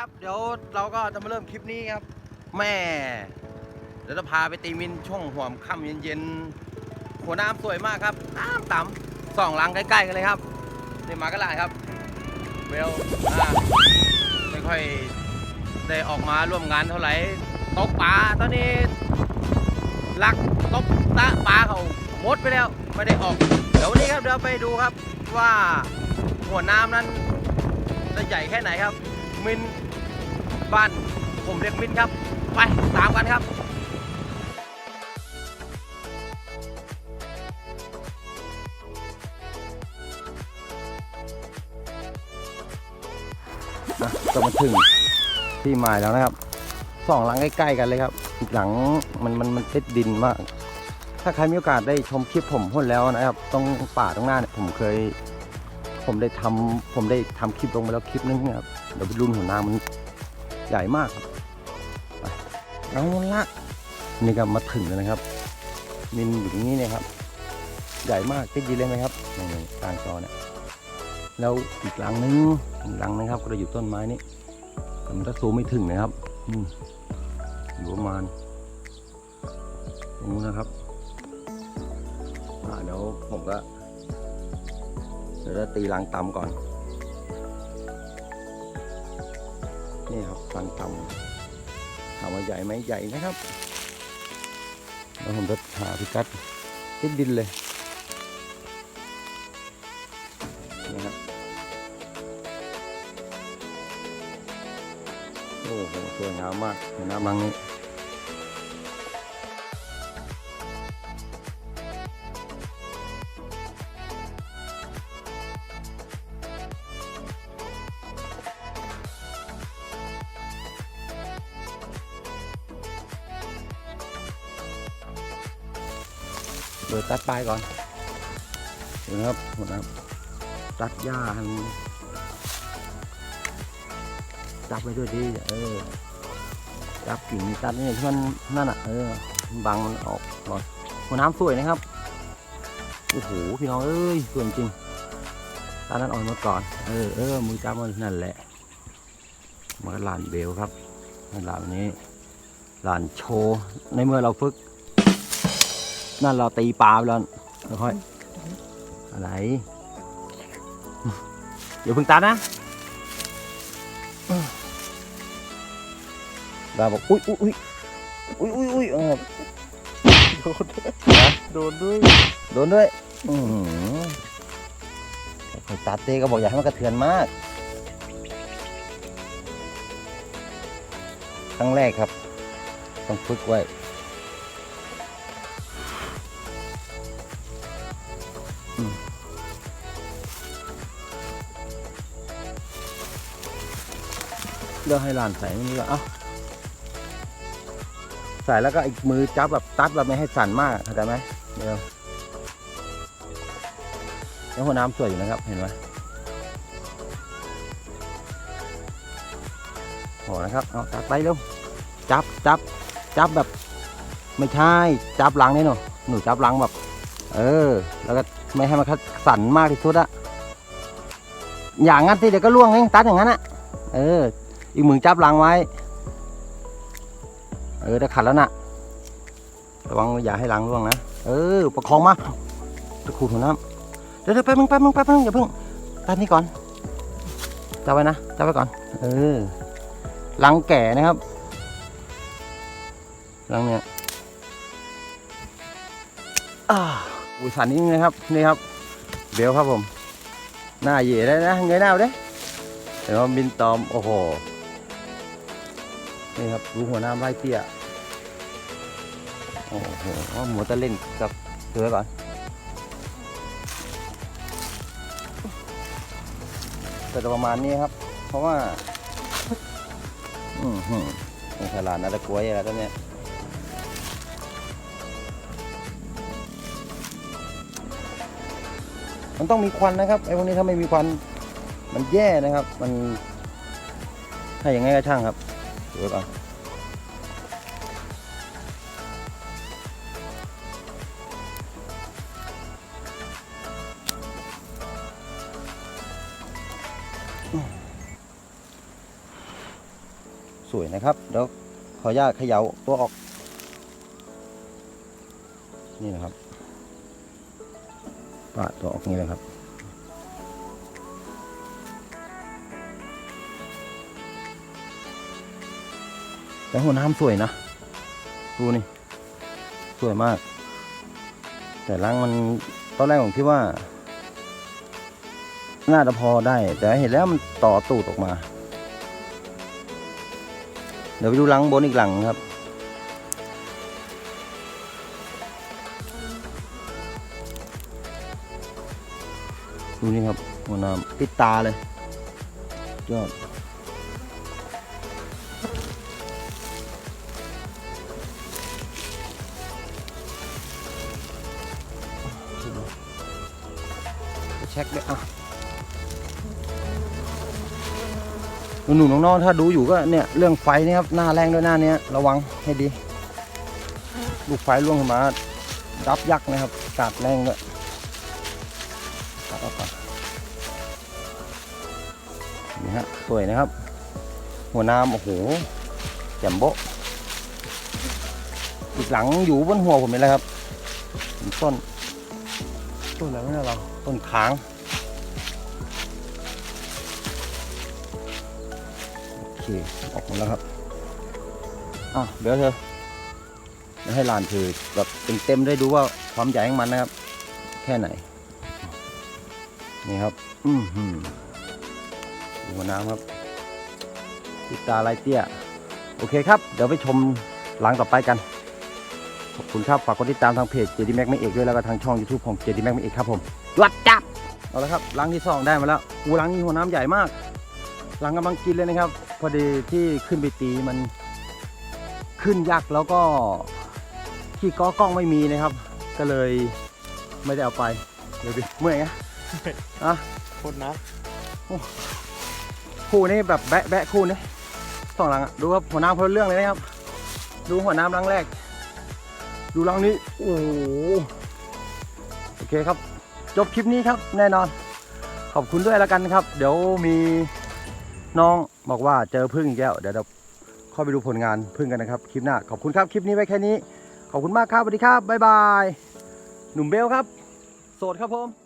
ครับ เดี๋ยวเราก็จะมาเริ่มคลิปนี้ครับ แม่ เดี๋ยวจะพาไปตีมินช่วงหัวค่ำเย็นๆหัวน้ำสวยมากครับ น้ำต่ำสองลังใกล้ๆกันเลยครับนี่มากันหลาครับ เวลอ่าไม่ค่อยได้ออกมาร่วมงานเท่าไหร่ตกปลาตอนนี้ลักตกตะปลาเขาหมดไปแล้วไม่ได้ออก เดี๋ยววันนี้ครับเดี๋ยวไปดูครับว่าหัวน้ำนั้นจะใหญ่แค่ไหนครับมิน บ้านผมเรียกมินครับ ไปตามกันครับนะก็มาถึงที่หมายแล้วนะครับสองหลังใกล้ๆกันเลยครับ อีกหลังมันมันมันติดดินมาก ถ้าใครมีโอกาสได้ชมคลิปผมพ่นแล้วนะครับตรงป่าตรงหน้าเนี่ยผมเคย ผมได้ทำผมได้ทำคลิปลงไปแล้วคลิปนึงนะครับเดี๋ยวไปรุ่นหัวหน้ามัน ใหญ่มากครับไปเอาละนี่ก็มาถึงแล้วนะครับ มินอยู่ตรงนี้เนี่ยครับ ใหญ่มากติดดินเลยไหมครับนี่กลางจอเนี่ยแล้วอีกหลังนึงอีกหลังนึงครับ ก็จะอยู่ต้นไม้นี้แต่มันก็สูงไม่ถึงนะครับอืมอยู่ประมาณตรงนู้นนะครับอ่าเดี๋ยวผมก็เดี๋ยวจะตีรังต่ำก่อน นี่ครับฟังต่ำถามว่าใหญ่ไหมใหญ่นะครับแล้วผมจะหาพิกัดติดดินเลยนี่ครับโอ้โหสวยงามมากเห็นน้ำรังนี้ เดี๋ยตัดปลายก่อนเห็นครับหมดครับ ตัดหญ้าให้มันจับไปด้วยดีเออจับกิ่งตัดนี่ที่มันนั่นอะ เออบังมันออกหน่อยหัวน้ำสวยนะครับโอ้โหพี่น้องเอ้ยสวยจริงตานั้นอ่อนหมดก่อน เออเออมือจับมันนั่นแหละมันก็ลานเบลครับลานนี้ลานโชว์ในเมื่อเราฝึก นั่นเราตีปลาไปแล้วค่อยๆอะไรอย่าเพิ่งตัดนะดาบอกอุ้ยอุ้ยอุ้ยอุ้ยอุ้ยอุ้ยเออโดนด้วย โดนด้วยอือหือคนตัดเต้ก็บอกอย่าให้มันกระเทือนมากครั้งแรกครับ ต้องฝึกไว้ เลือกให้ลานใส่ไม่นี้ก็เอ้าใส่แล้วก็อีกมือจับแบบตัดแบบไม่ให้สั่นมากเข้าใจไหมเดี๋ยวแล้วหัวน้ำสวยอยู่นะครับ เห็นไหมโอ้นะครับ เอาตัดไปเร็ว จับจับจับแบบ ไม่ใช่ จับหลังนี่หนูหนูจับหลังแบบ เออ แล้วก็ ไม่ให้มันสั่นมากที่สุดอะอย่างงั้นสิเดี๋ยวก็ล่วงเองตัดอย่างนั้นอะเออ อีกมือจับหลังไว้ เออได้ขัดแล้วนะระวังอย่าให้ล้างร่วงนะ เออ ประคองมาจะขูดหัวน้ำเดี๋ยวเดี๋ยวแป๊บนึงแป๊บนึงแป๊บนึงอย่าเพิ่งตัดนี่ก่อนจับไว้นะจับไว้ก่อน เออลังแก่นะครับลังเนี่ยอ่า อุ้ยสันนิดนึงนะครับนี่ครับเบลครับผม หน้าเหย่ได้นะเงยหน้าเอาเด้เห็นว่าบินตอมโอ้โหนี่ครับดูหัวหน้าไล่เตี้ยโอ้โหหมูจะเล่นกับเสือก่อนแต่จะประมาณนี้ครับ เพราะว่า อืมหืมเป็นขลาดนะตะกล้วยอะไรตัวเนี้ย มันต้องมีควันนะครับไอ้พวกนี้ถ้าไม่มีควันมันแย่นะครับ มันถ้าอย่างไงก็ช่างครับดูไว้ก่อนสวยนะครับเดี๋ยวขออนุญาตเขย่าตัวออก นี่นะครับ ปาตัวออกนี่เลยครับแต่หัวน้ำสวยนะ ดูนี่ สวยมาก แต่รังมันตอนแรกผมคิดว่า น่าจะพอได้ แต่เห็นแล้วมันต่อตูดออกมา เดี๋ยวไปดูรังบนอีกหลังครับ ดูนี่ครับหัวน้ำปิดตาเลยยอดเช็คด้วยอะหนูๆน้องๆถ้าดูอยู่ก็เนี่ยเรื่องไฟนี่ครับหน้าแรงด้วยหน้านี้ระวังให้ดี ลูกไฟล่วงขึ้นมา ดับยักษ์นะครับกาดแรงด้วย นี่ฮะสวยนะครับ หัวน้ำโอ้โหแจ่มโบอีกหลังอยู่บนหัวผมนี่แหละครับต้น ต้นอะไรไม่ใช่เราต้นค้างโอเคออกหมดแล้วครับอะเดี๋ยวเธอให้ลานถือแบบเต็มๆได้ดูว่าความใหญ่ของมันนะครับ แค่ไหน นี่ครับ อืม หืมดูหัวน้ำครับติดตาลายเตี้ย โอเคครับ เดี๋ยวไปชมหลังต่อไปกัน ขอบคุณครับ ฝากกดติดตามทางเพจ JD Mac ไม่เอกด้วยแล้วก็ทางช่อง YouTube ของ JD Mac ไม่เอกครับผมจวดจับ เอาละครับลังที่สองได้มาแล้วอูลังนี้หัวน้ำใหญ่มากลังกำลังกินเลยนะครับ พอดีที่ขึ้นไปตีมันขึ้นยักษ์แล้วก็ที่ก้อกล้องไม่มีนะครับ ก็เลยไม่ได้เอาไป เดี๋ยวดิเมื่อยไงอะโคตรนะ คู่นี้แบบแบะแบะคู่นี้สองหลังอะดูครับหัวน้ำคนละเรื่องเลยนะครับ ดูหัวน้ำลังแรก ดูลังนี้โอ้โอเคครับ จบคลิปนี้ครับแน่นอน ขอบคุณด้วยแล้วกันครับ เดี๋ยวมีน้องบอกว่าเจอพึ่งอีกแล้วเดี๋ยวเราเข้าไปดูผลงานพึ่งกันนะครับ คลิปหน้าขอบคุณครับคลิปนี้ไว้แค่นี้ ขอบคุณมากครับสวัสดีครับบ๊ายบายหนุ่มเบลครับ โสดครับผม